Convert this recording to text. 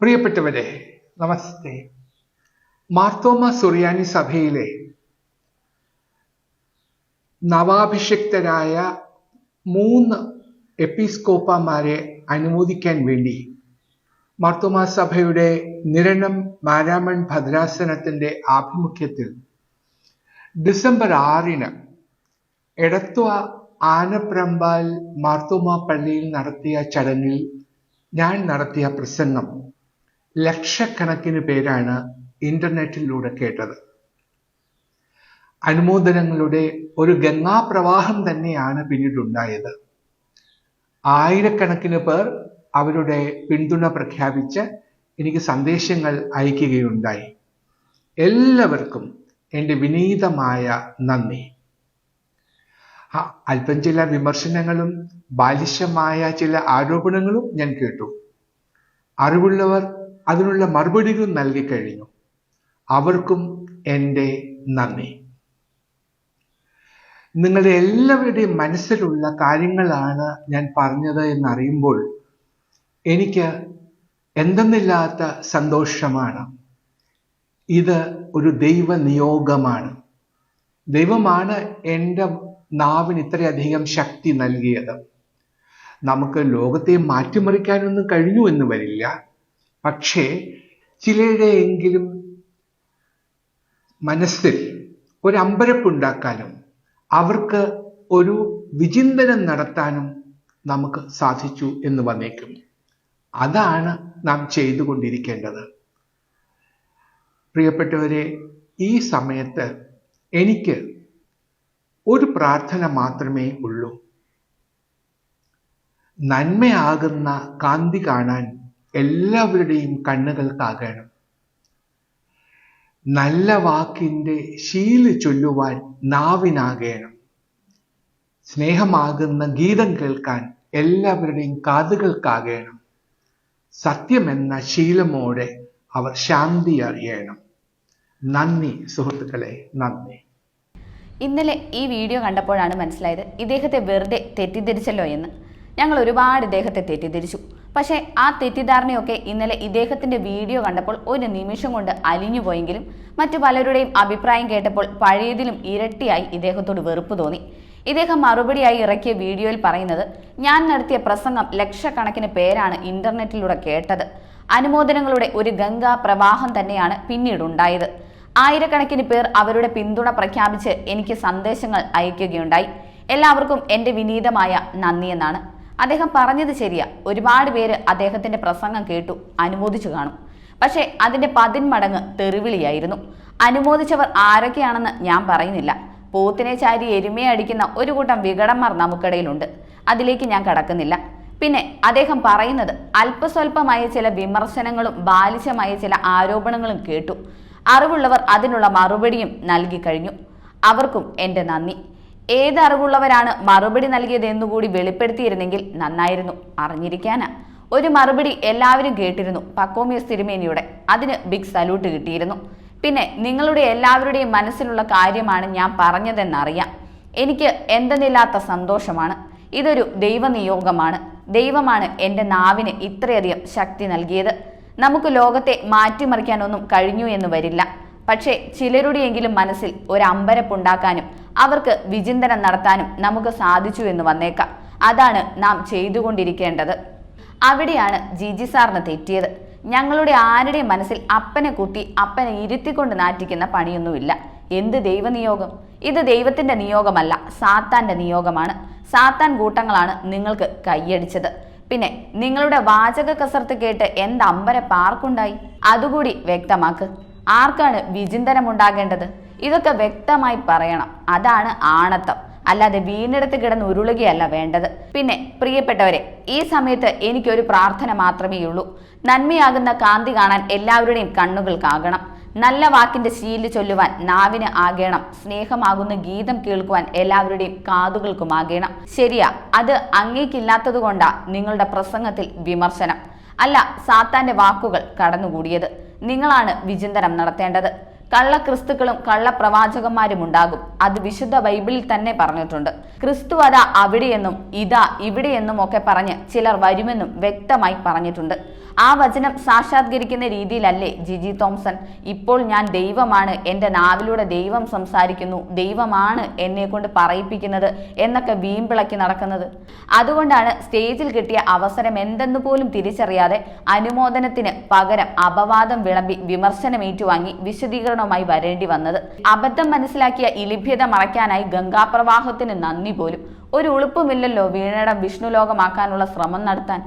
പ്രിയപ്പെട്ടവരെ നമസ്തേ. മാർത്തോമ സുറിയാനി സഭയിലെ നവാഭിഷിക്തരായ മൂന്ന് എപ്പിസ്കോപ്പമാരെ അനുമോദിക്കാൻ വേണ്ടി മാർത്തോമ സഭയുടെ നിരണം മാരാമൺ ഭദ്രാസനത്തിന്റെ ആഭിമുഖ്യത്തിൽ ഡിസംബർ ആറിന് എടത്വ ആനപ്രമ്പാൽ മാർത്തോമ പള്ളിയിൽ നടത്തിയ ചടങ്ങിൽ ഞാൻ നടത്തിയ പ്രസംഗം ലക്ഷക്കണക്കിന് പേരാണ് ഇന്റർനെറ്റിലൂടെ കേട്ടത്. അനുമോദനങ്ങളുടെ ഒരു ഗംഗാപ്രവാഹം തന്നെയാണ് പിന്നീടുണ്ടായത്. ആയിരക്കണക്കിന് പേർ അവരുടെ പിന്തുണ പ്രഖ്യാപിച്ച് എനിക്ക് സന്ദേശങ്ങൾ അയക്കുകയുണ്ടായി. എല്ലാവർക്കും എന്റെ വിനീതമായ നന്ദി. അല്പം ചില വിമർശനങ്ങളും ബാലിശമായ ചില ആരോപണങ്ങളും ഞാൻ കേട്ടു. അറിവുള്ളവർ അതിനുള്ള മറുപടികൾ നൽകി കഴിഞ്ഞു. അവർക്കും എന്റെ നന്ദി. നിങ്ങളുടെ എല്ലാവരുടെയും മനസ്സിലുള്ള കാര്യങ്ങളാണ് ഞാൻ പറഞ്ഞത് എന്നറിയുമ്പോൾ എനിക്ക് എന്തെന്നില്ലാത്ത സന്തോഷമാണ്. ഇത് ഒരു ദൈവ നിയോഗമാണ് ദൈവമാണ് എന്റെ നാവിന് ഇത്രയധികം ശക്തി നൽകിയത്. നമുക്ക് ലോകത്തെ മാറ്റിമറിക്കാനൊന്നും കഴിഞ്ഞു എന്ന് വരില്ല. പക്ഷേ ചിലരുടെയെങ്കിലും മനസ്സിൽ ഒരു അവർക്ക് ഒരു വിചിന്തനം നടത്താനും നമുക്ക് സാധിച്ചു എന്ന് വന്നേക്കും. അതാണ് നാം ചെയ്തുകൊണ്ടിരിക്കേണ്ടത്. പ്രിയപ്പെട്ടവരെ ഈ സമയത്ത് എനിക്ക് ഒരു പ്രാർത്ഥന മാത്രമേ ഉള്ളൂ. നന്മയാകുന്ന കാന്തി കാണാൻ എല്ലാവരുടെയും കണ്ണുകൾക്കാകണം. നല്ല വാക്കിന്റെ ശീൽ ചൊല്ലുവാൻ നാവിനാകേണം. സ്നേഹമാകുന്ന ഗീതം കേൾക്കാൻ എല്ലാവരുടെയും കാതുകൾക്കാകണം. സത്യമെന്ന ശീലമോടെ അവർ ശാന്തി അറിയണം. നന്ദി സുഹൃത്തുക്കളെ നന്ദി. ഇന്നലെ ഈ വീഡിയോ കണ്ടപ്പോഴാണ് മനസ്സിലായത് ഇദ്ദേഹത്തെ വെറുതെ തെറ്റിദ്ധരിച്ചല്ലോ എന്ന്. ഞങ്ങൾ ഒരുപാട് ഇദ്ദേഹത്തെ തെറ്റിദ്ധരിച്ചു. പക്ഷേ ആ തെറ്റിദ്ധാരണയൊക്കെ ഇന്നലെ ഇദ്ദേഹത്തിന്റെ വീഡിയോ കണ്ടപ്പോൾ ഒരു നിമിഷം കൊണ്ട് അലിഞ്ഞുപോയെങ്കിലും മറ്റു പലരുടെയും അഭിപ്രായം കേട്ടപ്പോൾ പഴയതിലും ഇരട്ടിയായി ഇദ്ദേഹത്തോട് വെറുപ്പ് തോന്നി. ഇദ്ദേഹം മറുപടിയായി ഇറക്കിയ വീഡിയോയിൽ പറയുന്നത് ഞാൻ നടത്തിയ പ്രസംഗം ലക്ഷക്കണക്കിന് പേരാണ് ഇന്റർനെറ്റിലൂടെ കേട്ടത്. അനുമോദനങ്ങളുടെ ഒരു ഗംഗാ പ്രവാഹം തന്നെയാണ് പിന്നീടുണ്ടായത്. ആയിരക്കണക്കിന് പേർ അവരുടെ പിന്തുണ പ്രഖ്യാപിച്ച് എനിക്ക് സന്ദേശങ്ങൾ അയക്കുകയുണ്ടായി. എല്ലാവർക്കും എന്റെ വിനീതമായ നന്ദി എന്നാണ് അദ്ദേഹം പറഞ്ഞത് ശരിയാ. ഒരുപാട് പേര് അദ്ദേഹത്തിന്റെ പ്രസംഗം കേട്ടു അനുമോദിച്ചു കാണും. പക്ഷേ അതിന്റെ പതിന്മടങ്ങ് തെറിവിളിയായിരുന്നു. അനുമോദിച്ചവർ ആരൊക്കെയാണെന്ന് ഞാൻ പറയുന്നില്ല. പോത്തിനെ ചാരി എരുമയെ അടിക്കുന്ന ഒരു കൂട്ടം വികടന്മാർ നമുക്കിടയിലുണ്ട്. അതിലേക്ക് ഞാൻ കടക്കുന്നില്ല. പിന്നെ അദ്ദേഹം പറയുന്നത് അല്പസ്വല്പമായ ചില വിമർശനങ്ങളും ബാലിശമായ ചില ആരോപണങ്ങളും കേട്ടു. അറിവുള്ളവർ അതിനുള്ള മറുപടിയും നൽകി കഴിഞ്ഞു. അവർക്കും എന്റെ നന്ദി. ഏത് അറിവുള്ളവരാണ് മറുപടി നൽകിയത് എന്നുകൂടി വെളിപ്പെടുത്തിയിരുന്നെങ്കിൽ നന്നായിരുന്നു. അറിഞ്ഞിരിക്കാന. ഒരു മറുപടി എല്ലാവരും കേട്ടിരുന്നു. പക്കോമിയ തിരുമേനിയുടെ അതിന് ബിഗ് സല്യൂട്ട് കിട്ടിയിരുന്നു. പിന്നെ നിങ്ങളുടെ എല്ലാവരുടെയും മനസ്സിലുള്ള കാര്യമാണ് ഞാൻ പറഞ്ഞതെന്നറിയാം. എനിക്ക് എന്തെന്നില്ലാത്ത സന്തോഷമാണ്. ഇതൊരു ദൈവനിയോഗമാണ്. ദൈവമാണ് എന്റെ നാവിന് ഇത്രയധികം ശക്തി നൽകിയത്. നമുക്ക് ലോകത്തെ മാറ്റിമറിക്കാനൊന്നും കഴിഞ്ഞു എന്ന് വരില്ല. പക്ഷേ ചിലരുടെയെങ്കിലും മനസ്സിൽ ഒരു അമ്പരപ്പുണ്ടാക്കാനും അവർക്ക് വിചിന്തനം നടത്താനും നമുക്ക് സാധിച്ചു എന്ന് വന്നേക്കാം. അതാണ് നാം ചെയ്തുകൊണ്ടിരിക്കേണ്ടത്. അവിടെയാണ് ജിജി സാറിന് തെറ്റിയത്. ഞങ്ങളുടെ ആരുടെയും മനസ്സിൽ അപ്പനെ കുത്തി അപ്പനെ ഇരുത്തിക്കൊണ്ട് നാറ്റിക്കുന്ന പണിയൊന്നുമില്ല. എന്ത് ദൈവനിയോഗം? ഇത് ദൈവത്തിന്റെ നിയോഗമല്ല സാത്താന്റെ നിയോഗമാണ്. സാത്താൻ കൂട്ടങ്ങളാണ് നിങ്ങൾക്ക് കൈയടിച്ചത്. പിന്നെ നിങ്ങളുടെ വാചക കസർത്ത് കേട്ട് എന്ത് അമ്പര പാർക്കുണ്ടായി അതുകൂടി വ്യക്തമാക്ക്. ആർക്കാണ് വിചിന്തനമുണ്ടാകേണ്ടത്? ഇതൊക്കെ വ്യക്തമായി പറയണം. അതാണ് ആണത്തം. അല്ലാതെ വീണ്ടെടുത്ത് കിടന്ന് ഉരുളുകയല്ല വേണ്ടത്. പിന്നെ പ്രിയപ്പെട്ടവരെ ഈ സമയത്ത് എനിക്കൊരു പ്രാർത്ഥന മാത്രമേ ഉള്ളൂ. നന്മയാകുന്ന കാന്തി കാണാൻ എല്ലാവരുടെയും കണ്ണുകൾക്കാകണം. നല്ല വാക്കിന്റെ ശീൽ ചൊല്ലുവാൻ നാവിന് ആകേണം. സ്നേഹമാകുന്ന ഗീതം കേൾക്കുവാൻ എല്ലാവരുടെയും കാതുകൾക്കും കാതുകൾക്കുമാകേണം ശരിയാ അത് അങ്ങേക്കില്ലാത്തത് കൊണ്ടാ നിങ്ങളുടെ പ്രസംഗത്തിൽ വിമർശനം. അല്ല സാത്താന്റെ വാക്കുകൾ കടന്നുകൂടിയത്. നിങ്ങളാണ് വിചിന്തനം നടത്തേണ്ടത് കള്ളക്രിസ്തുക്കളും കള്ളപ്രവാചകന്മാരും ഉണ്ടാകും. അത് വിശുദ്ധ ബൈബിളിൽ തന്നെ പറഞ്ഞിട്ടുണ്ട്. ക്രിസ്തു അതാ അവിടെയെന്നും ഇതാ ഇവിടെയെന്നും ഒക്കെ പറഞ്ഞ് ചിലർ വരുമെന്നും വ്യക്തമായി പറഞ്ഞിട്ടുണ്ട്. ആ വചനം സാക്ഷാത്കരിക്കുന്ന രീതിയിലല്ലേ ജിജി തോംസൺ? ഇപ്പോൾ ഞാൻ ദൈവമാണ് എന്റെ നാവിലൂടെ ദൈവം സംസാരിക്കുന്നു ദൈവമാണ് എന്നെ കൊണ്ട് പറയിപ്പിക്കുന്നത് എന്നൊക്കെ വീമ്പിളക്കി നടക്കുന്നത്. അതുകൊണ്ടാണ് സ്റ്റേജിൽ കിട്ടിയ അവസരം എന്തെന്ന് പോലും തിരിച്ചറിയാതെ അനുമോദനത്തിന് പകരം അപവാദം വിളമ്പി വിമർശനം ഏറ്റുവാങ്ങി വിശദീകരണവുമായി വരേണ്ടി വന്നത്. അബദ്ധം മനസ്സിലാക്കിയ ഇലിഭ്യത ലഭ്യത മറയ്ക്കാനായി ഗംഗാപ്രവാഹത്തിന് നന്ദി പോലും. ഒരു ഉളുപ്പുമില്ലല്ലോ വീണടം വിഷ്ണുലോകമാക്കാനുള്ള ശ്രമം നടത്താൻ.